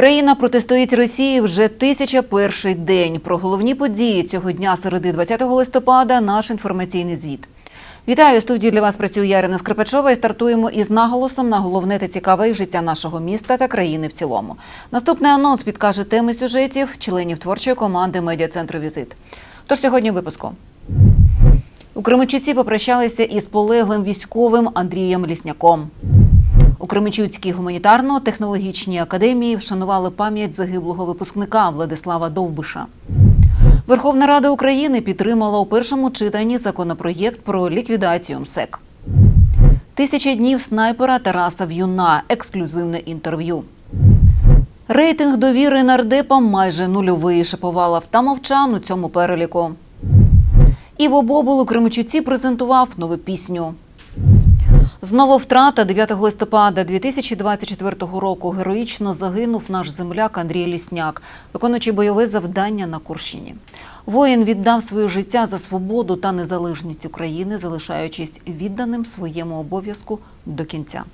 Україна протистоїть Росії вже тисяча перший день. Про головні події цього дня середи 20 листопада наш інформаційний звіт. Вітаю у студії для вас. Працює Ярина Скрипачова і стартуємо із наголосом на головне та цікаве життя нашого міста та країни в цілому. Наступний анонс підкаже теми сюжетів членів творчої команди медіа-центру Візит. Тож сьогодні випуску. У Кременчуці попрощалися із полеглим військовим Андрієм Лісняком. У Кременчуцькій гуманітарно-технологічній академії вшанували пам'ять загиблого випускника Владислава Довбиша. Верховна Рада України підтримала у першому читанні законопроєкт про ліквідацію МСЕК. Тисяча днів снайпера Тараса В'юна. Ексклюзивне інтерв'ю. Рейтинг довіри нардепам майже нульовий. Шиповалов та мовчан у цьому переліку. Іво Бобул у Кременчуці презентував нову пісню. Знову втрата 9 листопада 2024 року героїчно загинув наш земляк Андрій Лісняк, виконуючи бойове завдання на Курщині. Воїн віддав своє життя за свободу та незалежність України, залишаючись відданим своєму обов'язку до кінця.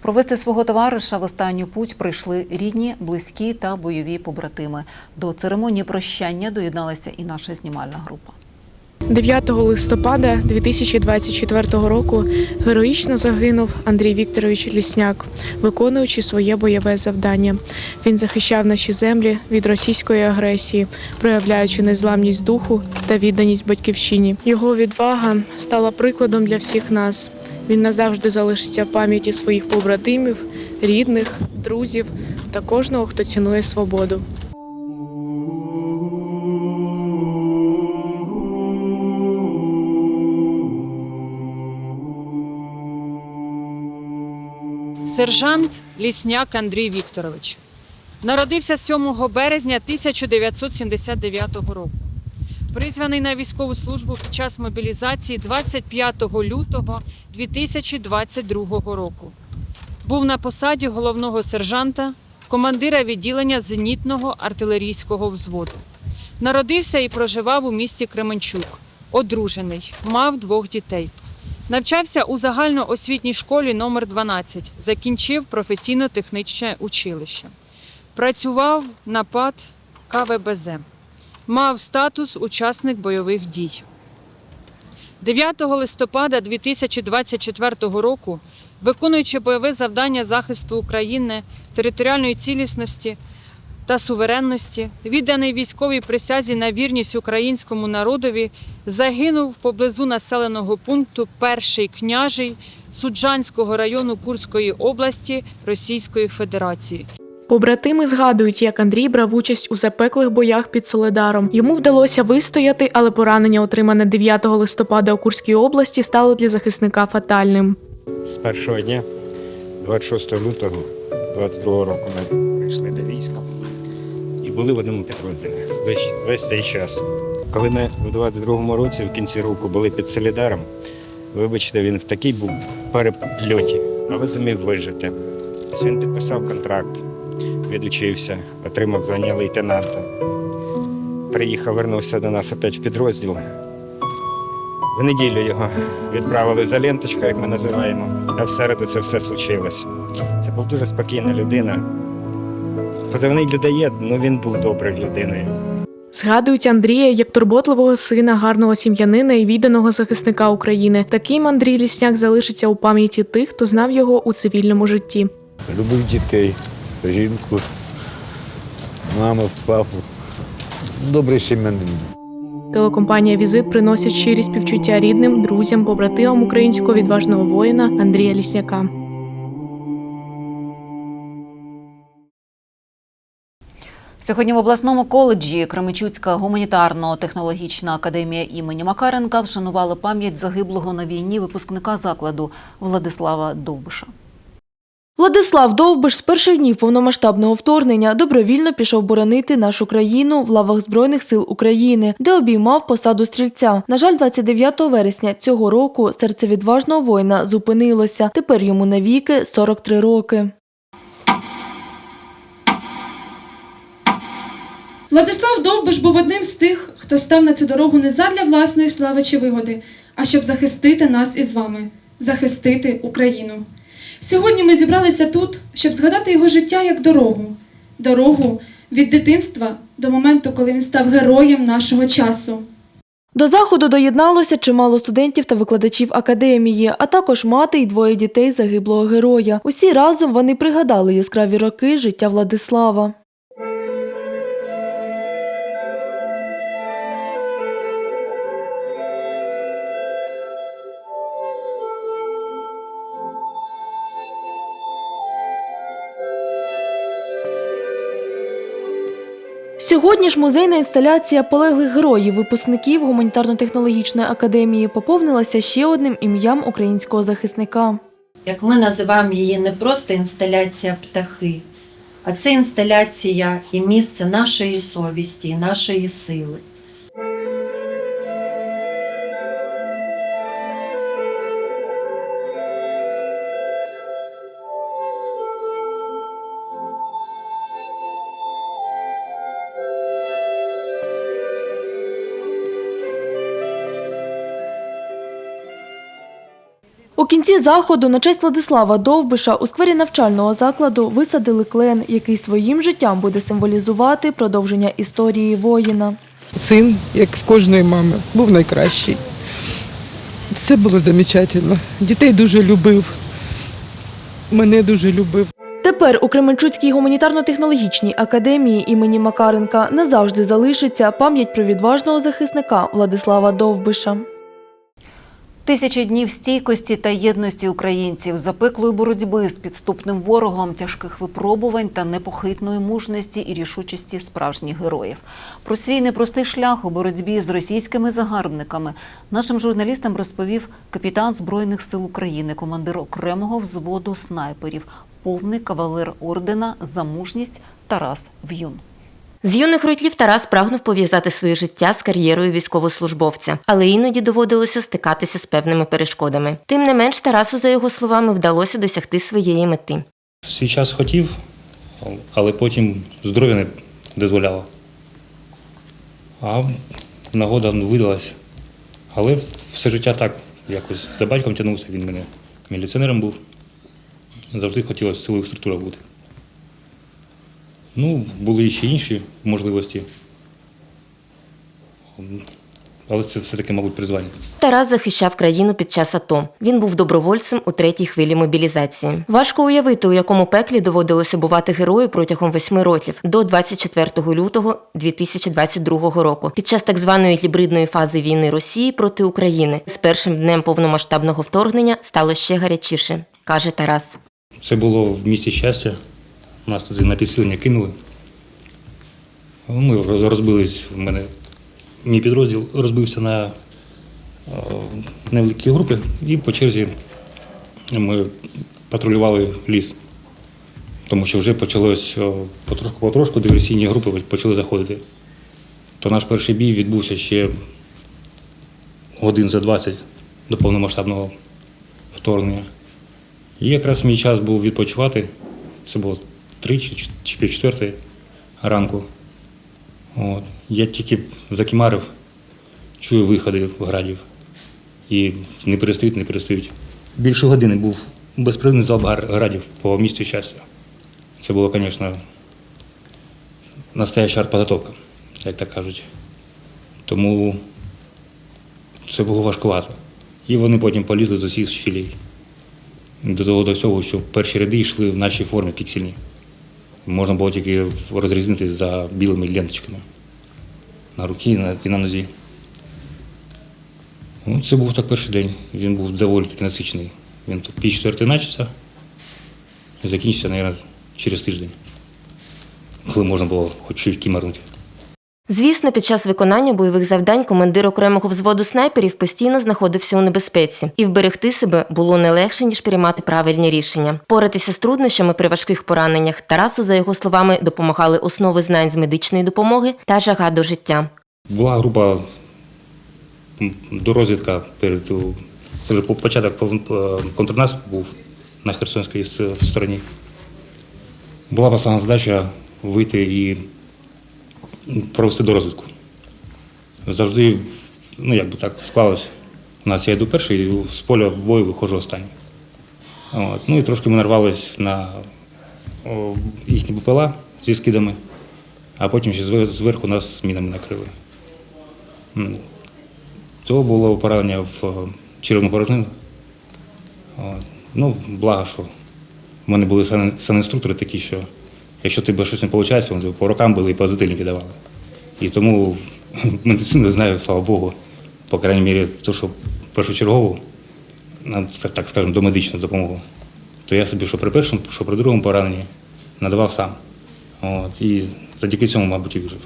Провести свого товариша в останню путь прийшли рідні, близькі та бойові побратими. До церемонії прощання доєдналася і наша знімальна група. 9 листопада 2024 року героїчно загинув Андрій Вікторович Лісняк, виконуючи своє бойове завдання. Він захищав наші землі від російської агресії, проявляючи незламність духу та відданість батьківщині. Його відвага стала прикладом для всіх нас. Він назавжди залишиться в пам'яті своїх побратимів, рідних, друзів та кожного, хто цінує свободу. Сержант Лісняк Андрій Вікторович народився 7 березня 1979 року. Призваний на військову службу під час мобілізації 25 лютого 2022 року. Був на посаді головного сержанта, командира відділення зенітного артилерійського взводу. Народився і проживав у місті Кременчук. Одружений, мав двох дітей. Навчався у загальноосвітній школі номер 12 закінчив професійно-технічне училище. Працював на ПАД КВБЗ. Мав статус учасник бойових дій. 9 листопада 2024 року, виконуючи бойове завдання захисту України, територіальної цілісності та суверенності, відданий військовій присязі на вірність українському народові, загинув поблизу населеного пункту Перший княжий Суджанського району Курської області Російської Федерації. Побратими згадують, як Андрій брав участь у запеклих боях під Соледаром. Йому вдалося вистояти, але поранення, отримане 9 листопада у Курській області, стало для захисника фатальним. З першого дня, 26 лютого 22 року, ми прийшли до війська були в одному підрозділі весь, весь цей час. Коли ми у 22-му році, в кінці року, були під Солідаром, вибачте, він в такій був перепльоті, але зумів вижити. Він підписав контракт, відучився, отримав звання лейтенанта. Приїхав, вернувся до нас опять в підрозділ. В неділю його відправили за ленточку, як ми називаємо, а в середу це все случилось. Це був дуже спокійна людина. Позивний людоєд, ну він був доброю людиною. Згадують Андрія як турботливого сина, гарного сім'янина і відданого захисника України. Таким Андрій Лісняк залишиться у пам'яті тих, хто знав його у цивільному житті. Любив дітей, жінку, маму, папу. Добрий сім'янин. Телекомпанія Візит приносить щирі співчуття рідним, друзям, побратимам українського відважного воїна Андрія Лісняка. Сьогодні в обласному коледжі Кременчуцька гуманітарно-технологічна академія імені Макаренка вшанували пам'ять загиблого на війні випускника закладу Владислава Довбиша. Владислав Довбиш з перших днів повномасштабного вторгнення добровільно пішов боронити нашу країну в лавах Збройних сил України, де обіймав посаду стрільця. На жаль, 29 вересня цього року серце відважного воїна зупинилося. Тепер йому навіки 43 роки. Владислав Довбиш був одним з тих, хто став на цю дорогу не задля власної слави чи вигоди, а щоб захистити нас із вами, захистити Україну. Сьогодні ми зібралися тут, щоб згадати його життя як дорогу, дорогу від дитинства до моменту, коли він став героєм нашого часу. До заходу доєдналося чимало студентів та викладачів академії, а також мати й двоє дітей загиблого героя. Усі разом вони пригадали яскраві роки життя Владислава. Сьогодні ж музейна інсталяція полеглих героїв, випускників гуманітарно-технологічної академії поповнилася ще одним ім'ям українського захисника. Як ми називаємо її не просто інсталяція птахи, а це інсталяція і місце нашої совісті, нашої сили. У кінці заходу на честь Владислава Довбиша у сквері навчального закладу висадили клен, який своїм життям буде символізувати продовження історії воїна. Син, як в кожної мами, був найкращий. Все було замечательно. Дітей дуже любив. Мене дуже любив. Тепер у Кременчуцькій гуманітарно-технологічній академії імені Макаренка назавжди залишиться пам'ять про відважного захисника Владислава Довбиша. Тисячі днів стійкості та єдності українців, запеклої боротьби з підступним ворогом, тяжких випробувань та непохитної мужності і рішучості справжніх героїв. Про свій непростий шлях у боротьбі з російськими загарбниками нашим журналістам розповів капітан Збройних сил України, командир окремого взводу снайперів, повний кавалер ордена за мужність Тарас В'юн. З юних років Тарас прагнув пов'язати своє життя з кар'єрою військовослужбовця, але іноді доводилося стикатися з певними перешкодами. Тим не менш, Тарасу, за його словами, вдалося досягти своєї мети. Свій час хотів, але потім здоров'я не дозволяло. А нагода видалась. Але все життя так якось за батьком тягнувся, він мене міліціонером був. Завжди хотілося в силових структурах бути. Ну, були ще інші можливості. Але це все-таки, мабуть, призвання. Тарас захищав країну під час АТО. Він був добровольцем у третій хвилі мобілізації. Важко уявити, у якому пеклі доводилося бувати герою протягом восьми років до 24 лютого 2022 року, під час так званої гібридної фази війни Росії проти України. З першим днем повномасштабного вторгнення стало ще гарячіше, каже Тарас. Це було в місті щастя. Нас туди на підсилення кинули. Ми роз- розбились, в мене мій підрозділ розбився на е, невеликі групи, і по черзі ми патрулювали ліс. Тому що вже почалось потрошку потрошку диверсійні групи почали заходити. То наш перший бій відбувся ще годин за 20 до повномасштабного вторгнення. І якраз мій час був відпочивати. Це було три чи чт- пів ранку. От. Я тільки закимарив, чую виходи в градів. І не перестають, не перестають. Більше години був безпривний залп градів по місту щастя. Це було, звісно, настояща артподготовка, як так кажуть. Тому це було важкувато. І вони потім полізли з усіх щілей. До того до всього, що перші ряди йшли в нашій формі піксельні. Можна було тільки розрізнити за білими ленточками на руці і на, нозі. Ну, це був так перший день. Він був доволі таки насичений. Він тут пів четвертий начався і закінчився, мабуть, через тиждень, коли можна було хоч чуть кімарнути. Звісно, під час виконання бойових завдань командир окремого взводу снайперів постійно знаходився у небезпеці, і вберегти себе було не легше, ніж приймати правильні рішення. Поратися з труднощами при важких пораненнях Тарасу, за його словами, допомагали основи знань з медичної допомоги та жага до життя. Була група м, до розвідка перед це вже по- початок е, контрнаступу був на Херсонській стороні. Була послана задача вийти і провести до розвідку. Завжди, ну як би так склалось, у нас я йду перший, і з поля бою виходжу останній. От. Ну і трошки ми нарвались на їхні БПЛА зі скидами, а потім ще зверху нас мінами накрили. То було поранення в е, черевну порожнину. Ну, благо, що в мене були санінструктори такі, що якщо тебе щось не виходить, вони по рукам були і позитивні давали. І тому медицину знаю, слава Богу, по крайній мірі, то, що першочергову, ну, так, скажемо, до медичну допомогу, то я собі що при першому, що при другому пораненні надавав сам. От, і завдяки цьому, мабуть, і вижив.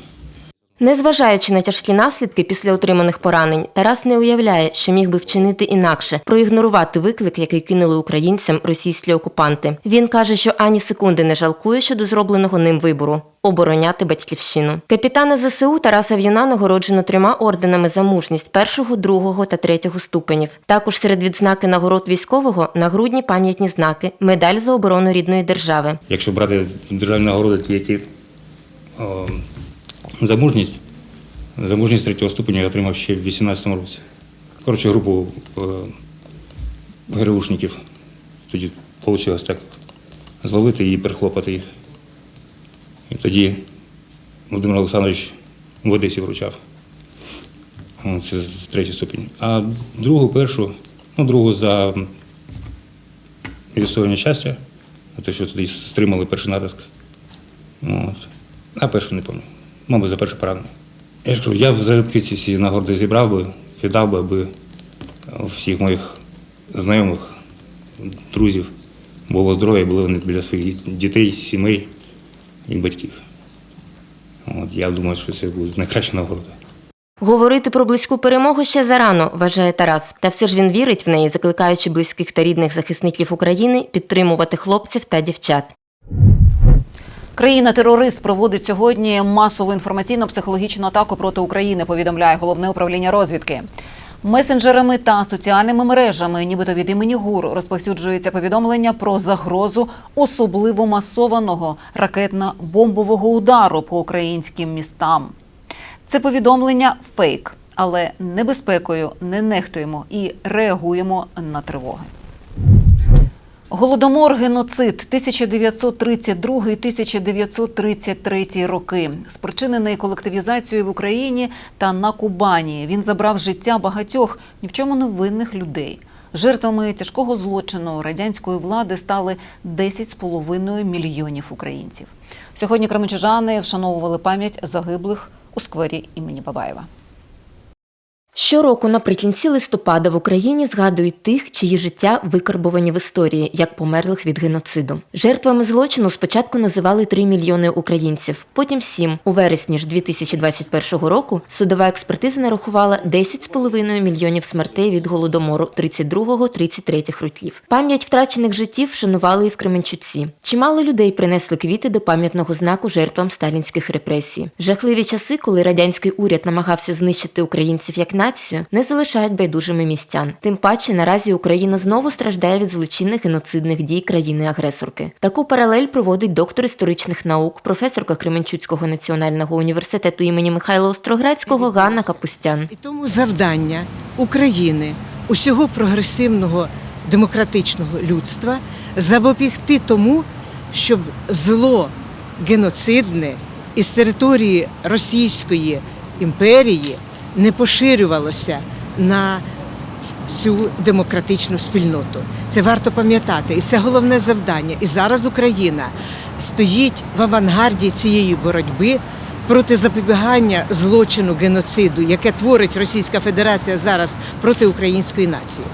Незважаючи на тяжкі наслідки після отриманих поранень, Тарас не уявляє, що міг би вчинити інакше, проігнорувати виклик, який кинули українцям російські окупанти. Він каже, що ані секунди не жалкує щодо зробленого ним вибору. Обороняти батьківщину. Капітана ЗСУ Тараса В'юна нагороджено трьома орденами за мужність першого, другого та третього ступенів. Також серед відзнаки нагород військового нагрудні пам'ятні знаки, медаль за оборону рідної держави. Якщо брати державні нагороди, ті, які за мужність, третього ступеня я отримав ще в 18-му році. Коротше, групу е, ГРУшників. Тоді вийшло так зловити і перехлопати їх. І тоді Володимир Олександрович в Одесі вручав. Це третій ступінь. А другу, першу, ну, другу за відстоювання щастя, за те, що тоді стримали перший натиск. От. А першу не пам'ятаю. Мабуть, за перше поранення. Я ж кажу, я б залюбки ці всі нагороди зібрав би, віддав би, аби всіх моїх знайомих, друзів було здоров'я, були вони біля своїх дітей, сімей і батьків. От, я думаю, що це буде найкраща нагорода. Говорити про близьку перемогу ще зарано, вважає Тарас. Та все ж він вірить в неї, закликаючи близьких та рідних захисників України підтримувати хлопців та дівчат. Країна-терорист проводить сьогодні масову інформаційно-психологічну атаку проти України. Повідомляє головне управління розвідки. Месенджерами та соціальними мережами, нібито від імені ГУР, розповсюджується повідомлення про загрозу особливо масованого ракетно-бомбового удару по українським містам. Це повідомлення фейк, але небезпекою не нехтуємо і реагуємо на тривоги. Голодомор, геноцид 1932-1933 роки, спричинений колективізацією в Україні та на Кубані. Він забрав життя багатьох ні в чому невинних людей. Жертвами тяжкого злочину радянської влади стали 10,5 мільйонів українців. Сьогодні кременчужани вшановували пам'ять загиблих у сквері імені Бабаєва. Щороку наприкінці листопада в Україні згадують тих, чиї життя викарбовані в історії, як померлих від геноциду. Жертвами злочину спочатку називали 3 мільйони українців, потім 7. У вересні ж 2021 року судова експертиза нарахувала 10,5 мільйонів смертей від голодомору 32-33 років. Пам'ять втрачених життів вшанували і в Кременчуці. Чимало людей принесли квіти до пам'ятного знаку жертвам сталінських репресій. Жахливі часи, коли радянський уряд намагався знищити українців як націю, не залишають байдужими містян. Тим паче наразі Україна знову страждає від злочинних геноцидних дій країни-агресорки. Таку паралель проводить доктор історичних наук, професорка Кременчуцького національного університету імені Михайла Остроградського Ганна Капустян. І тому завдання України, усього прогресивного демократичного людства запобігти тому, щоб зло геноцидне із території Російської імперії не поширювалося на цю демократичну спільноту. Це варто пам'ятати, і це головне завдання. І зараз Україна стоїть в авангарді цієї боротьби проти запобігання злочину геноциду, яке творить Російська Федерація зараз проти української нації.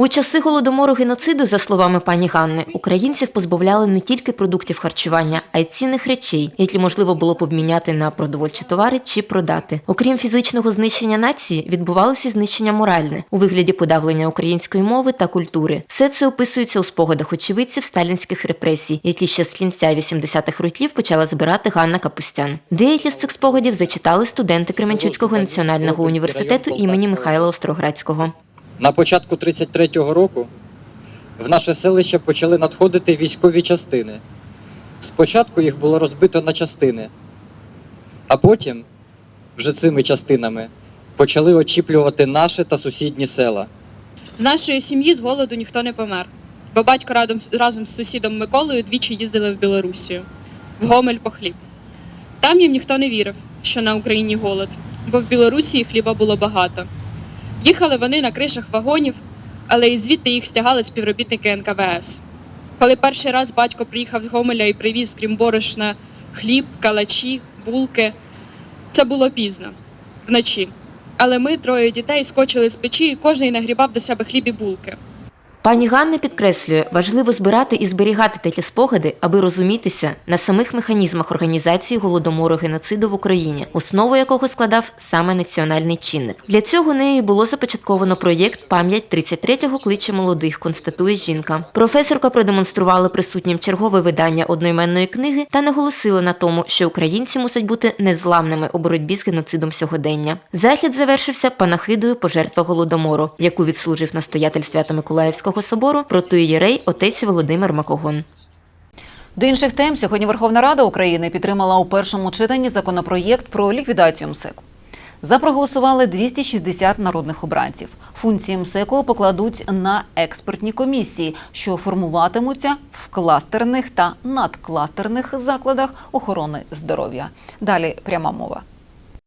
У часи голодомору геноциду, за словами пані Ганни, українців позбавляли не тільки продуктів харчування, а й цінних речей, які можливо було б обміняти на продовольчі товари чи продати. Окрім фізичного знищення нації, відбувалося знищення моральне у вигляді подавлення української мови та культури. Все це описується у спогадах очевидців сталінських репресій, які ще з кінця 80-х років почала збирати Ганна Капустян. Деякі з цих спогадів зачитали студенти Кременчуцького національного університету імені Михайла Остроградського. На початку 33-го року в наше селище почали надходити військові частини. Спочатку їх було розбито на частини, а потім, вже цими частинами, почали очіплювати наші та сусідні села. З нашої сім'ї з голоду ніхто не помер, бо батько разом, з сусідом Миколою двічі їздили в Білорусію, в Гомель по хліб. Там їм ніхто не вірив, що на Україні голод, бо в Білорусі хліба було багато. Їхали вони на кришах вагонів, але і звідти їх стягали співробітники НКВС. Коли перший раз батько приїхав з Гомеля і привіз, крім борошна, хліб, калачі, булки, це було пізно, вночі. Але ми, троє дітей, скочили з печі, і кожен нагрібав до себе хліб і булки. Пані Ганна підкреслює, важливо збирати і зберігати такі спогади, аби розумітися на самих механізмах організації голодомору геноциду в Україні, основу якого складав саме національний чинник. Для цього нею було започатковано проєкт Пам'ять 33-го кличе молодих. Констатує жінка. Професорка продемонструвала присутнім чергове видання одноіменної книги та наголосила на тому, що українці мусять бути незламними у боротьбі з геноцидом сьогодення. Захід завершився панахидою пожертва голодомору, яку відслужив настоятель Свято-Миколаївського собору протоієрей отець Володимир Макогон. До інших тем сьогодні Верховна Рада України підтримала у першому читанні законопроєкт про ліквідацію МСЕКу. За проголосували 260 народних обранців. Функції МСЕКу покладуть на експертні комісії, що формуватимуться в кластерних та надкластерних закладах охорони здоров'я. Далі пряма мова.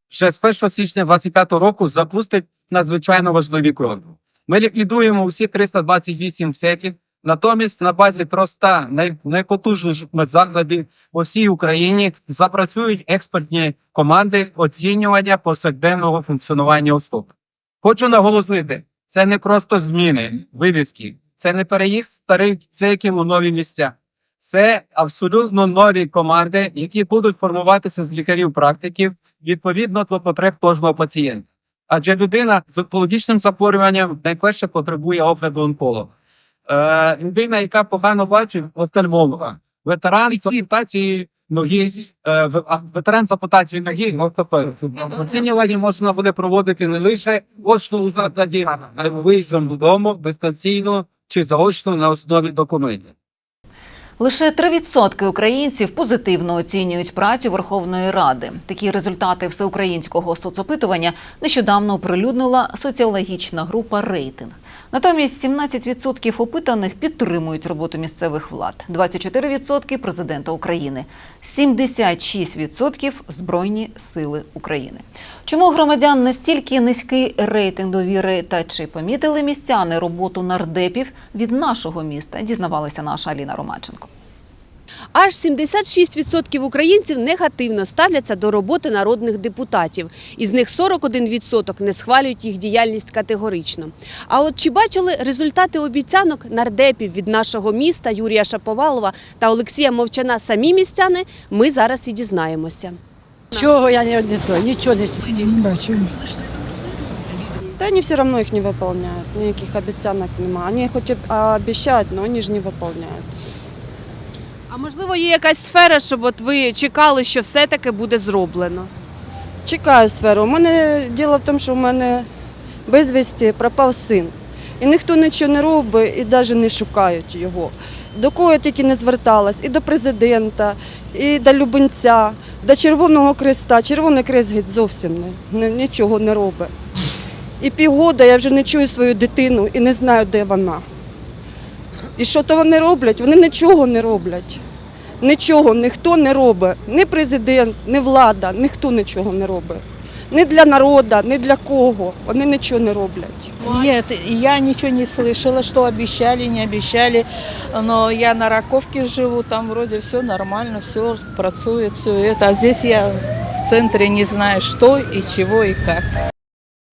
Ще з 1 січня 2025 року запустить надзвичайно важливі кроки. Ми ліквідуємо усі 328 МСЕКів, натомість на базі проста найпотужніших медзакладів по всій Україні запрацюють експертні команди оцінювання повсякденного функціонування особ. Хочу наголосити, це не просто зміни, вивіски, це не переїзд старих ЦЕКів у нові місця. Це абсолютно нові команди, які будуть формуватися з лікарів-практиків відповідно до потреб кожного пацієнта. Адже людина з онкологічним захворюванням найперше потребує огляду онколога. Е, людина, яка погано бачить, офтальмолога. Ветеран з ампутації ноги, е, ветеран з ампутації ноги, ортопед. Оцінювання можна буде проводити не лише очно у закладі, а й виїздом додому, дистанційно чи заочно на основі документів. Лише 3% українців позитивно оцінюють працю Верховної Ради. Такі результати всеукраїнського соцопитування нещодавно оприлюднила соціологічна група Рейтинг. Натомість 17% опитаних підтримують роботу місцевих влад, 24% президента України, 76% Збройні сили України. Чому громадян настільки низький рейтинг довіри та чи помітили містяни роботу нардепів від нашого міста? Дізнавалася наша Аліна Ромаченко. Аж 76% українців негативно ставляться до роботи народних депутатів. Із них 41% не схвалюють їх діяльність категорично. А от чи бачили результати обіцянок нардепів від нашого міста Юрія Шаповалова та Олексія Мовчана самі містяни, ми зараз і дізнаємося. Чого я не, не то, нічого не бачу. Да они все равно их не выполняют, никаких обещанок нема. Они хоть и обещают, но они же не выполняют. А можливо, є якась сфера, щоб от ви чекали, що все-таки буде зроблено? Чекаю сферу. У мене діло в тому, що в мене безвісті пропав син. І ніхто нічого не робить і навіть не шукають його. До кого я тільки не зверталась, і до президента, і до Любенця, до Червоного Креста. Червоний Крест геть зовсім не, нічого не робить. І півгода я вже не чую свою дитину і не знаю, де вона. І що то вони роблять? Вони нічого не роблять. Нічого ніхто не робить. Ні президент, ні влада, ніхто нічого не робить. Ні для народу, ні для кого. Вони нічого не роблять. Нет, я ничего не слышала, что обещали, не обещали. Но я на Раковке живу, там вроде все нормально, все працует, все это. А здесь я в центре не знаю, что и чего и как.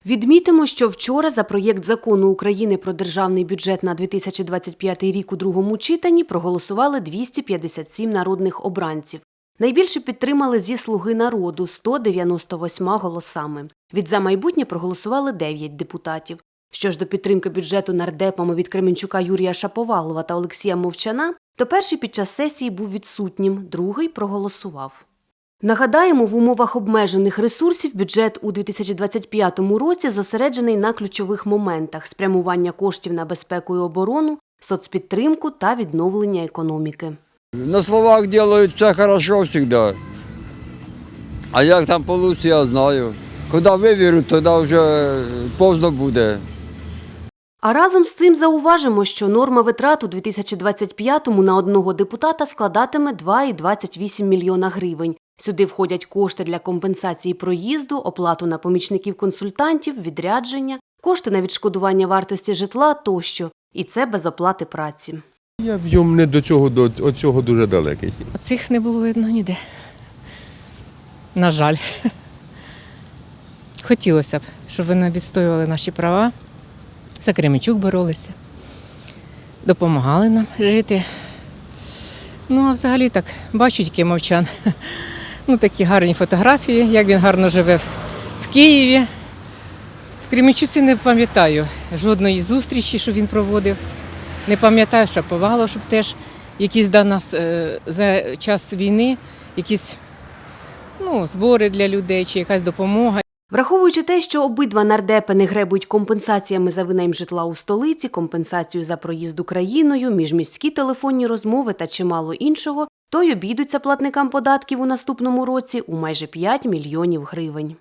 Відмітимо, що вчора за проєкт закону України про державний бюджет на 2025 рік у другому читанні проголосували 257 народних обранців. Найбільше підтримали зі «Слуги народу» – 198 голосами. Від «За майбутнє» проголосували 9 депутатів. Що ж до підтримки бюджету нардепами від Кременчука Юрія Шаповалова та Олексія Мовчана, то перший під час сесії був відсутнім, другий проголосував. Нагадаємо, в умовах обмежених ресурсів бюджет у 2025 році зосереджений на ключових моментах спрямування коштів на безпеку і оборону, соцпідтримку та відновлення економіки. На словах делают все хорошо всегда. А як там получится, я знаю. Куди виберуть, тоді вже поздно буде. А разом з цим зауважимо, що норма витрат у 2025-му на одного депутата складатиме 2,28 мільйона гривень. Сюди входять кошти для компенсації проїзду, оплату на помічників консультантів, відрядження, кошти на відшкодування вартості житла тощо. І це без оплати праці. Я в ньому не до цього, до цього дуже далекий. Цих не було видно ніде. На жаль. Хотілося б, щоб вони відстоювали наші права, за Кременчук боролися, допомагали нам жити. Ну, а взагалі так, бачу тільки мовчан. Ну, такі гарні фотографії, як він гарно живе в- Києві. В Кремічуці не пам'ятаю жодної зустрічі, що він проводив. Не пам'ятаю, що повало, щоб теж якісь до нас е, за час війни, якісь ну, збори для людей чи якась допомога. Враховуючи те, що обидва нардепи не гребуть компенсаціями за винайм житла у столиці, компенсацію за проїзд Україною, міжміські телефонні розмови та чимало іншого, то й обійдуться платникам податків у наступному році у майже 5 мільйонів гривень.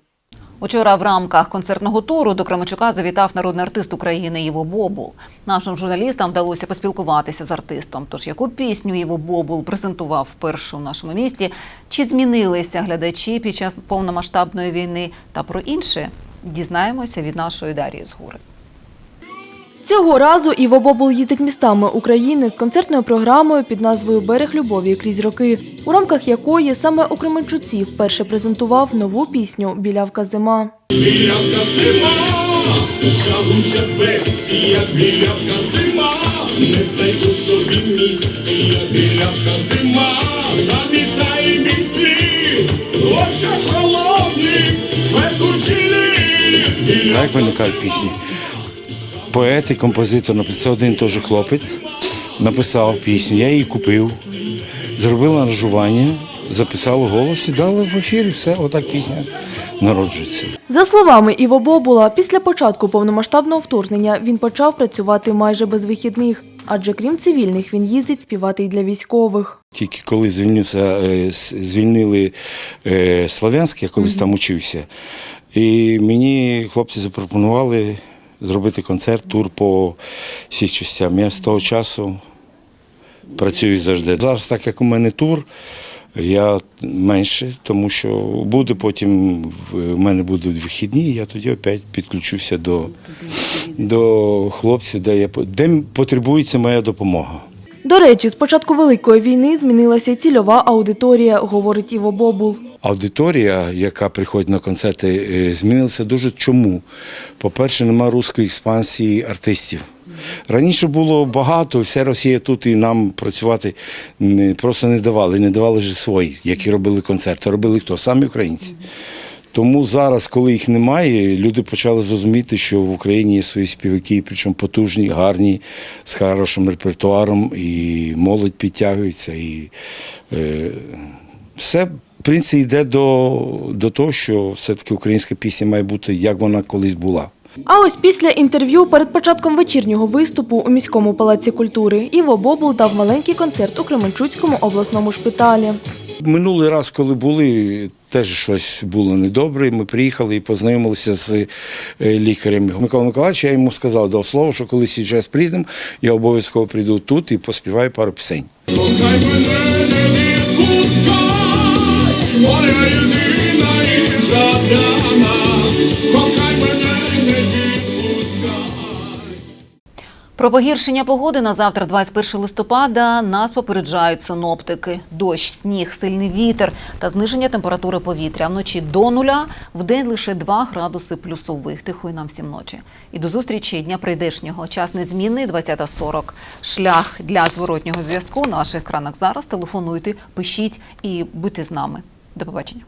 Учора в рамках концертного туру до Кременчука завітав народний артист України Іво Бобул. Нашим журналістам вдалося поспілкуватися з артистом. Тож яку пісню Іво Бобул презентував вперше у нашому місті? Чи змінилися глядачі під час повномасштабної війни? Та про інше дізнаємося від нашої Дарії Згури. Цього разу Іво Бобул їздить містами України з концертною програмою під назвою Берег любові крізь роки, у рамках якої саме у Кременчуці вперше презентував нову пісню Білявка зима. Білявка зима, жагуча бестія, білявка зима, не знайду собі місця, білявка зима, замітає мій слід, в очах холодних, пекучі. Як виникають пісні? Поет і композитор написав один той же хлопець, написав пісню, я її купив, зробив аранжування, записав голос і дали в ефірі. Все, отак пісня народжується. За словами Іво Бобула, після початку повномасштабного вторгнення він почав працювати майже без вихідних, адже крім цивільних він їздить співати й для військових. Тільки коли звільнився, е, звільнили е, Слов'янськ, я колись там учився, і мені хлопці запропонували зробити концерт, тур по всіх частям. Я з того часу працюю завжди. Зараз, так як у мене тур, я менше, тому що буде потім, в- мене будуть вихідні, і я тоді опять підключуся до, до хлопців, де, я, де потребується моя допомога. До речі, з початку Великої війни змінилася цільова аудиторія, говорить Іво Бобул. Аудиторія, яка приходить на концерти, е, змінилася дуже чому? По-перше, нема руської експансії артистів. Раніше було багато, вся Росія тут і нам працювати просто не давали. Не давали ж свої, які робили концерти. Робили хто? Самі українці. Тому зараз, коли їх немає, люди почали зрозуміти, що в Україні є свої співаки, причому потужні, гарні, з хорошим репертуаром, і молодь підтягується. І е, все, в принципі, йде до, до того, що все-таки українська пісня має бути, як вона колись була. А ось після інтерв'ю перед початком вечірнього виступу у міському палаці культури Іво Бобул дав маленький концерт у Кременчуцькому обласному шпиталі. Минулий раз, коли були, теж щось було недобре. Ми приїхали і познайомилися з е, лікарем Микола Миколаївич. Я йому сказав, дав слово, що коли зараз приїдемо, я обов'язково прийду тут і поспіваю пару пісень. Моя єдина. Про погіршення погоди на завтра, 21 листопада, нас попереджають синоптики. Дощ, сніг, сильний вітер та зниження температури повітря. Вночі до нуля, вдень лише 2 градуси плюсових. Тихої нам всім ночі. І до зустрічі дня прийдешнього. Час незмінний 20.40. Шлях для зворотнього зв'язку на наших екранах зараз. Телефонуйте, пишіть і будьте з нами. До побачення.